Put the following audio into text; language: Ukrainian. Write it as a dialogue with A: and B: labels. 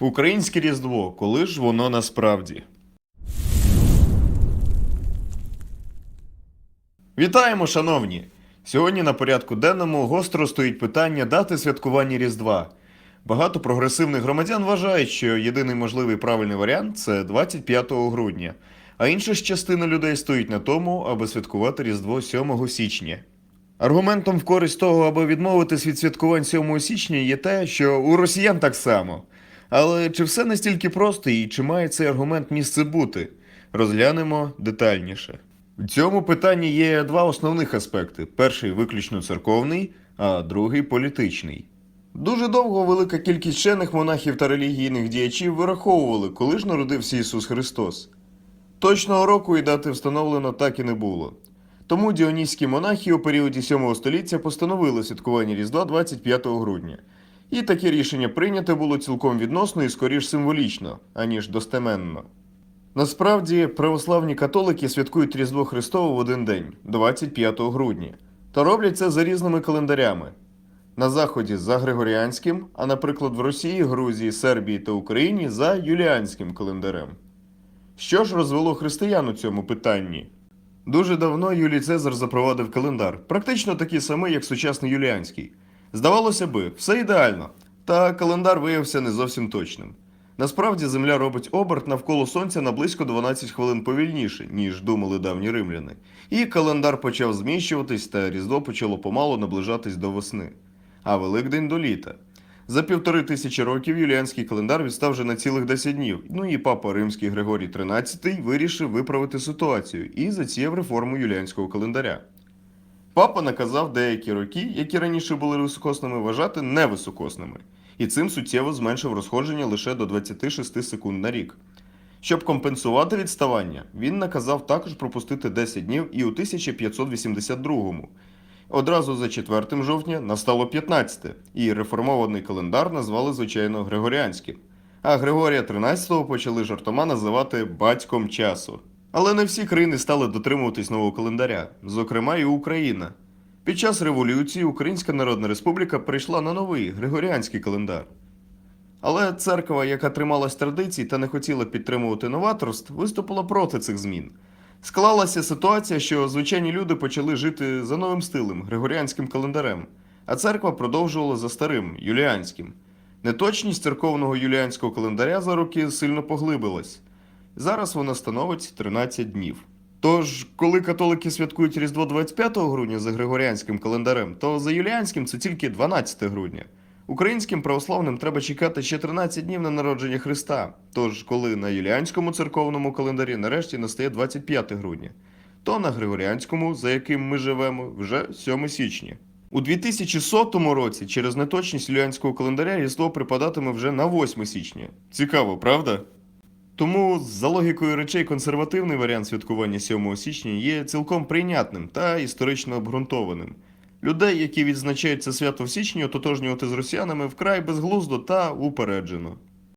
A: Українське Різдво, коли ж воно насправді? Вітаємо, шановні! Сьогодні на порядку денному гостро стоїть питання дати святкування Різдва. Багато прогресивних громадян вважають, що єдиний можливий правильний варіант це 25 грудня, а інша ж частина людей стоїть на тому, аби святкувати Різдво 7 січня. Аргументом в користь того, аби відмовитись від святкувань 7 січня, є те, що у росіян так само. Але чи все настільки просто і чи має цей аргумент місце бути? Розглянемо детальніше. В цьому питанні є два основних аспекти: перший виключно церковний, а другий політичний. Дуже довго велика кількість вчених монахів та релігійних діячів вираховували, коли ж народився Ісус Христос. Точного року і дати встановлено так і не було. Тому діонізькі монахи у періоді 7 століття постановили святкування Різдва 25 грудня. І таке рішення прийняте було цілком відносно і скоріш символічно, аніж достеменно. Насправді, православні католики святкують Різдво Христове в один день, 25 грудня, та роблять це за різними календарями. На Заході за Григоріанським, а наприклад в Росії, Грузії, Сербії та Україні за Юліанським календарем. Що ж розвело християн у цьому питанні? Дуже давно Юлій Цезар запровадив календар, практично такий самий, як сучасний юліанський. Здавалося би, все ідеально, та календар виявився не зовсім точним. Насправді Земля робить оберт навколо Сонця на близько 12 хвилин повільніше, ніж думали давні римляни. І календар почав зміщуватись, та Різдво почало помалу наближатись до весни, а Великдень до літа. За півтори тисячі років юліанський календар відстав вже на цілих 10 днів. Ну і папа римський Григорій XIII вирішив виправити ситуацію і затіяв реформу юліанського календаря. Папа наказав деякі роки, які раніше були високосними, вважати невисокосними, і цим суттєво зменшив розходження лише до 26 секунд на рік. Щоб компенсувати відставання, він наказав також пропустити 10 днів і у 1582-му. Одразу за 4 жовтня настало 15-те, і реформований календар назвали, звичайно, Григоріанським. А Григорія XIII почали жартома називати батьком часу. Але не всі країни стали дотримуватись нового календаря, зокрема і Україна. Під час революції Українська Народна Республіка перейшла на новий Григоріанський календар. Але церква, яка трималась традицій та не хотіла підтримувати новаторств, виступила проти цих змін. Склалася ситуація, що звичайні люди почали жити за новим стилем григоріанським календарем, а церква продовжувала за старим юліанським. Неточність церковного юліанського календаря за роки сильно поглибилась. Зараз вона становить 13 днів. Тож, коли католики святкують Різдво 25 грудня за григоріанським календарем, то за юліанським це тільки 12 грудня. Українським православним треба чекати ще 13 днів на народження Христа. Тож, коли на юліанському церковному календарі нарешті настає 25 грудня, то на Григоріанському, за яким ми живемо, вже 7 січня. У 2100 році через неточність юліанського календаря Різдво припадатиме вже на 8 січня. Цікаво, правда? Тому, за логікою речей, консервативний варіант святкування 7 січня є цілком прийнятним та історично обґрунтованим. Людей, які відзначають це свято в січні, ототожнювати з росіянами вкрай безглуздо та упереджено.